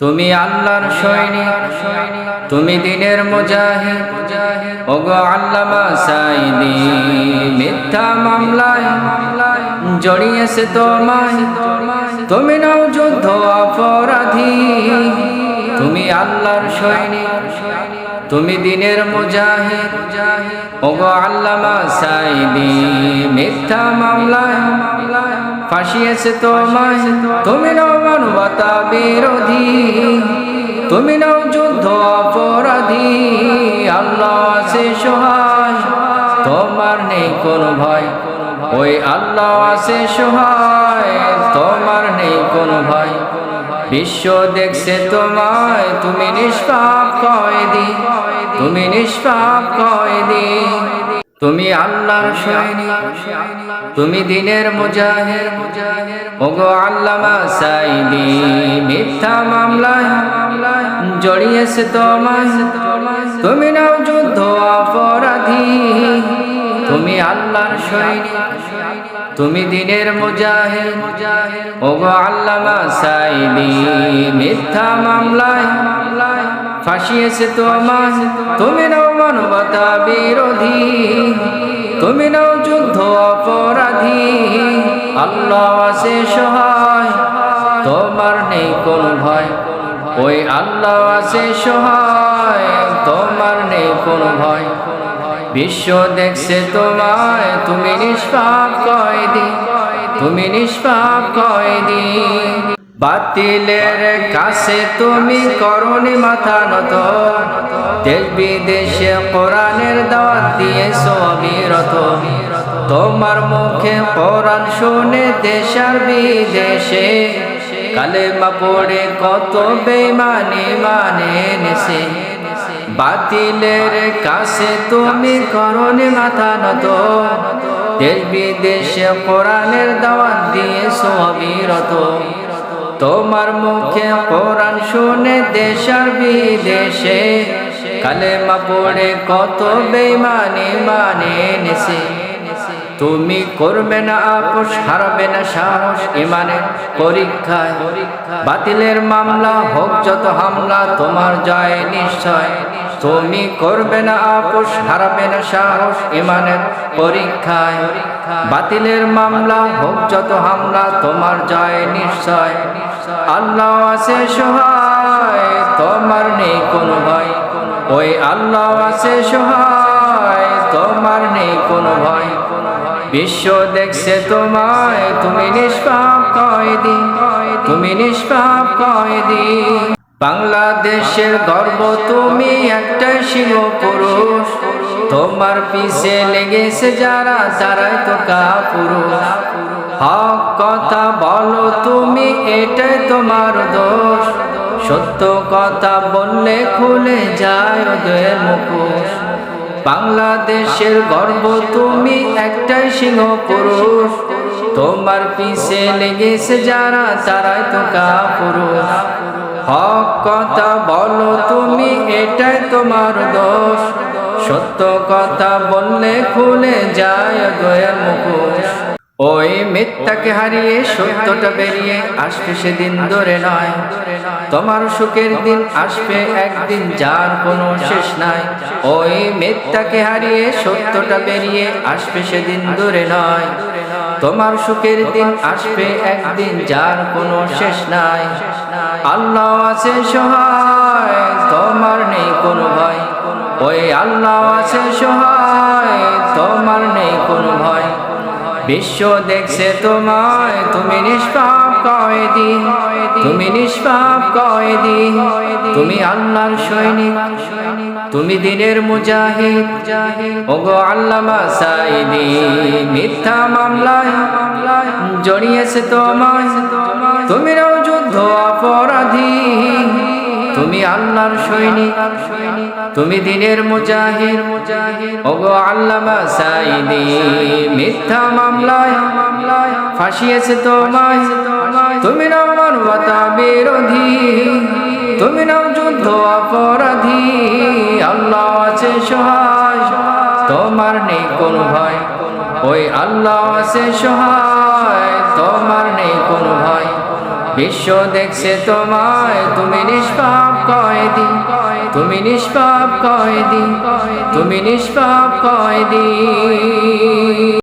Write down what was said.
তুমি আল্লাহর সৈনিক, তুমি দিনের মুজাহিদ, ওগো আল্লামা সাইদি মিথ্যা মামলায় জড়িয়েছে তোমায়। তুমি নাও যুদ্ধ অপরাধী, তুমি আল্লাহর সৈনিক, তুমি দিনের মুজাহিদ, ওগো আল্লামা সাইদি মিথ্যা মামলায় ফাঁসিয়েছে তোমায়। তুমি নাও মানবতা বিরোধী তুমি নাও যুদ্ধ অপরাধী। আল্লাহ আছে সহায় তোমার নেই কোনো ভয়। ওই আল্লাহ আছে সহায় তোমার নেই কোনো ভয়। বিশ্ব দেখছে তোমায়। তুমি নিষ্পাপ কয়দি। তুমি নিষ্পাপ কয়দি। তুমি আল্লাহর সৈনিক। তুমি দিনের মুজাহিদ ওগো আল্লামা সাইদি মিথ্যা মামলায় জড়িয়েছে তোমায়। তুমি নাও যুদ্ধ অপরাধী। তুমি আল্লাহর সৈনিক তুমি দিনের মুজাহিদ ওগো আল্লামা সাইদি মিথ্যা মামলায় ফাঁসিয়েছে তোমায় তুমি নাও মানবতা বিরোধী। তুমি নাও যুদ্ধ অপরাধী। আল্লাহ আছে সহায়, তোমার নেই কোনো ভয়। ওই আল্লাহ আছে সহায়, তোমার নেই কোনো ভয়। বিশ্ব দেখছে তোমায়, তুমি নিষ্পাপ কয়দি। তুমি নিষ্পাপ কয়দি। বাতিলের কাছে তুমি করনি মাথা নত। দেশ বিদেশে কোরআনের দাওয়াত দিয়েছ অবিরত। তোমার মুখে কোরআন শুনে দেশার বিদেশে কালেমা পড়ে কত বেমানি মানে নেছে। বাতিলের কাছে তুমি করনি মাথা নত। দেশ বিদেশে কোরআনের দাওয়াত দিয়েছ অবিরত। তোমার মুখে কোরআন শুনে দেশার বিদেশে কালেমা পড়ে কত বেমানি মানে নেছে। তুমি করবে না আপোষ, হারাবে না সাহস, ইমানের পরীক্ষায়। বাতিলের মামলা হোক যত হামলা, তোমার জয় নিশ্চয়। তুমি করবে না আপোষ, হারাবে না সাহস, ইমানের পরীক্ষায়। বাতিলের মামলা হোক যত হামলা, তোমার জয় নিশ্চয়। আল্লাহ আছে সহায়, তোমার নেই কোনো ভয়। ওই আল্লাহ আছে সহায়, তোমার নেই কোনো ভয়। বিশ্ব দেখছে তোমায়, তুমি নিষ্পাপ কয়দি, তুমি নিষ্পাপ কয়দি। বাংলাদেশের গর্ব তুমি একটা সিংহ পুরুষ তোমার পিছে লেগেছে যারা, তারাই তো কাপুরুষ। হক কথা বলো তুমি, এটাই তোমার দোষ। সত্য কথা বললে খুলে যায় ওদের মুখোশ। বাংলাদেশের গর্ব তুমি একটাই সিংহ পুরুষ তোমার পিছে লেগেছে যারা, তারাই তো কাপুরুষ। হক কথা বলো তুমি, এটাই তোমার দোষ। সত্য কথা বললে খুলে যায় দয়ার মুখোশ। ওই মিথ্যাকে হারিয়ে সত্যটা বেরিয়ে আসবে সেদিন ধরে নয়। তোমার সুখের দিন আসবে একদিন, যার কোনো শেষ নাই। ওই মিথ্যাকে হারিয়ে সত্যটা বেরিয়ে আসবে সেদিন ধরে নয়। তোমার সুখের দিন আসবে একদিন, যার কোনো শেষ নাই। আল্লাহ আছে সহায়, তোমার নেই কোনো ভয়। ওই আল্লাহ আছে সহায়, তোমার নেই কোনো ভয়। বিশ্ব দেখছে তোমায়, তুমি নিষ্পাপ কয়দি, তুমি নিষ্পাপ কয়দি, তুমি আল্লাহর সৈনিক, তুমি দিনের মুজাহিদ, ওগো আল্লামা সাইদি মিথ্যা মামলায় জড়িয়েছে তোমায়, তুমি নাও যুদ্ধ অপরাধী। তুমি আল্লাহর সৈনিক, তুমি দিনের মুজাহির ওগো আল্লামা সাইদি মিথ্যা মামলায় ফাঁসিয়েছে তোমায়। তুমি নাও মানবতা বিরোধী, তুমি নাও যুদ্ধ অপরাধী। আল্লাহ আছে সহায় তোমার নেই কোনো ভয়। ওই আল্লাহ আছে সহায় তোমার নেই কোনো বিশ্ব দেখছে তোমায় তুমি নিষ্পাপ কয়দি তুমি নিষ্পাপ কয়দি তুমি নিষ্পাপ কয়দি।